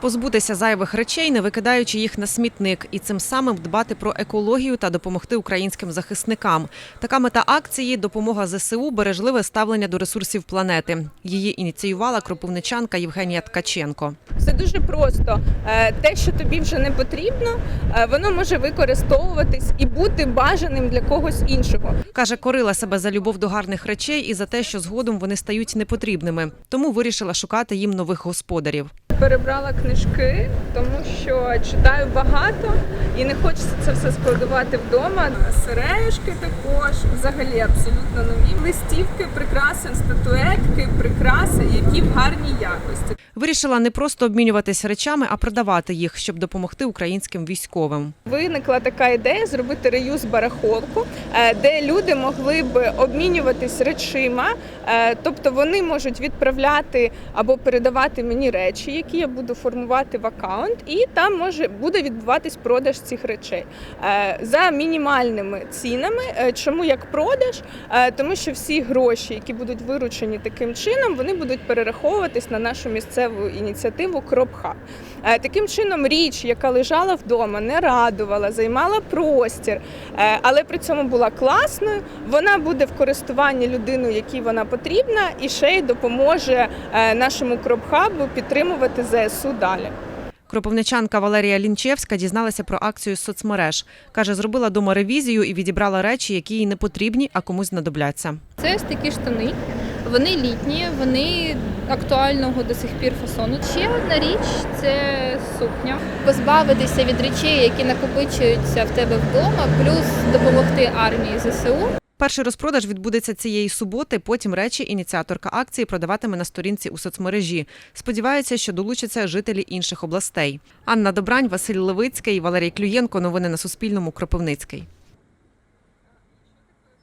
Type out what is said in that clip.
Позбутися зайвих речей, не викидаючи їх на смітник, і цим самим дбати про екологію та допомогти українським захисникам. Така мета акції допомога ЗСУ бережливе ставлення до ресурсів планети. Її ініціювала кропивничанка Євгенія Ткаченко. Все дуже просто. Е, Те, що тобі вже не потрібно, е, воно може використовуватись і бути бажаним для когось іншого. Каже, корила себе за любов до гарних речей і за те, що згодом вони стають непотрібними. Тому вирішила шукати їм нових господарів. Перебрала книжки, тому що читаю багато і не хочеться це все складувати вдома. Сережки також, взагалі абсолютно нові. Листівки, прикраси, статуетки, прикраси, які в гарній якості. Вирішила не просто обмінюватись речами, а продавати їх, щоб допомогти українським військовим. Виникла така ідея зробити реюз барахолку, е, де люди могли б обмінюватись речима, Е, тобто вони можуть відправляти або передавати мені речі, які я буду формувати в аккаунт, і там може буде відбуватись продаж цих речей Е, за мінімальними цінами. Е, Чому як продаж? Е, Тому що всі гроші, які будуть виручені таким чином, вони будуть перераховуватись на нашу місцеву ініціативу Кропхаб. Таким чином, річ, яка лежала вдома, не радувала, займала простір, але при цьому була класною. Вона буде в користуванні людиною, якій вона потрібна, і ще й допоможе нашому кропхабу підтримувати ЗСУ далі. Кропивничанка Валерія Лінчевська дізналася про акцію з соцмереж. Каже, зробила дома ревізію і відібрала речі, які їй не потрібні, а комусь знадобляться. Це ось такі штани. Вони літні, вони актуального до сих пір фасону. Ще одна річ це сукня. Позбавитися від речей, які накопичуються в тебе вдома, плюс допомогти армії ЗСУ. Перший розпродаж відбудеться цієї суботи. Потім речі ініціаторка акції продаватиме на сторінці у соцмережі. Сподівається, що долучаться жителі інших областей. Анна Добрань, Василь Левицький, Валерій Клюєнко. Новини на Суспільному. Кропивницький.